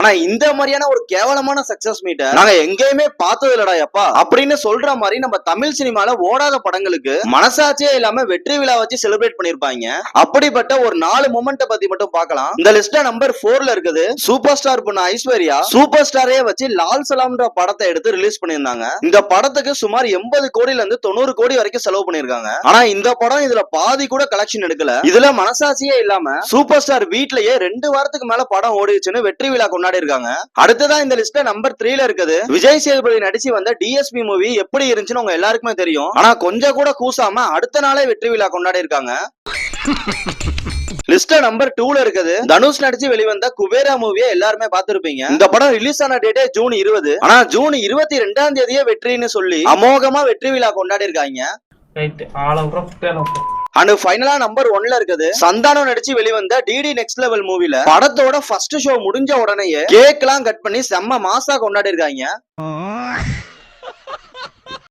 ஆனா இந்த மாதிரியான ஒரு கேவலமான சக்சஸ் மீட்டர் நாங்க எங்கேயுமே பார்த்தது இல்லடா எப்பா அப்படின்னு சொல்ற மாதிரி நம்ம தமிழ் சினிமால ஓடாத படங்களுக்கு மனசாட்சியே இல்லாம வெற்றி விழா வச்சு செலிப்ரேட் பண்ணிருப்பாங்க. அப்படிப்பட்ட ஒரு நாலு மொமெண்ட்டை பத்தி மட்டும் பார்க்கலாம். இந்த லிஸ்ட்ல நம்பர் போர்ல இருக்குது. சூப்பர் ஸ்டார் பொண்ணு ஐஸ்வர்யா சூப்பர் ஸ்டாரே வச்சு லால் சலாம்ன்ற படத்தை எடுத்து ரிலீஸ் பண்ணியிருந்தாங்க. இந்த படத்துக்கு சுமார் எண்பது கோடியில இருந்து தொண்ணூறு கோடி வரைக்கும் செலவு பண்ணிருக்காங்க ஆனா இந்த படம் இதுல பாதி கூட கலெக்ஷன் எடுக்கல. இதுல மனசாட்சியே இல்லாம சூப்பர் ஸ்டார் வீட்லயே ரெண்டு வாரத்துக்கு மேல படம் ஓடிச்சுன்னு வெற்றி விழா கொண்டாடி இருக்காங்க அடுத்ததான் இந்த லிஸ்ட்ல நம்பர் த்ரீல இருக்குது. விஜய் சேதுபதி நடிச்சு வந்த டிஎஸ்பி மூவி எப்படி இருந்துச்சுன்னு உங்க எல்லாருக்குமே தெரியும். ஆனா கொஞ்சம் கூட கூசாம அடுத்த நாளே வெற்றி விழா கொண்டாடி இருக்காங்க லிஸ்ட்ல நம்பர் டூல இருக்குது. தனுஷ் நடிச்சு வெளிவந்த குபேரா மூவியை எல்லாருமே பார்த்திருப்பீங்க. இந்த படம் ரிலீஸ் ஆன டேட்டே ஜூன் இருபது. ஆனா ஜூன் இருபத்தி ரெண்டாம் தேதியே வெற்றின்னு சொல்லி அமோகமா வெற்றி விழா கொண்டாடி இருக்காங்க அண்ட் ஃபைனலா நம்பர் ஒன்ல இருக்குது. சந்தானம் நடிச்சு வெளிவந்த டிடி நெக்ஸ்ட் லெவல் மூவில படத்தோட ஃபர்ஸ்ட் ஷோ முடிஞ்ச உடனே கேக் எல்லாம் கட் பண்ணி செம்ம மாசா கொண்டாடி இருக்காங்க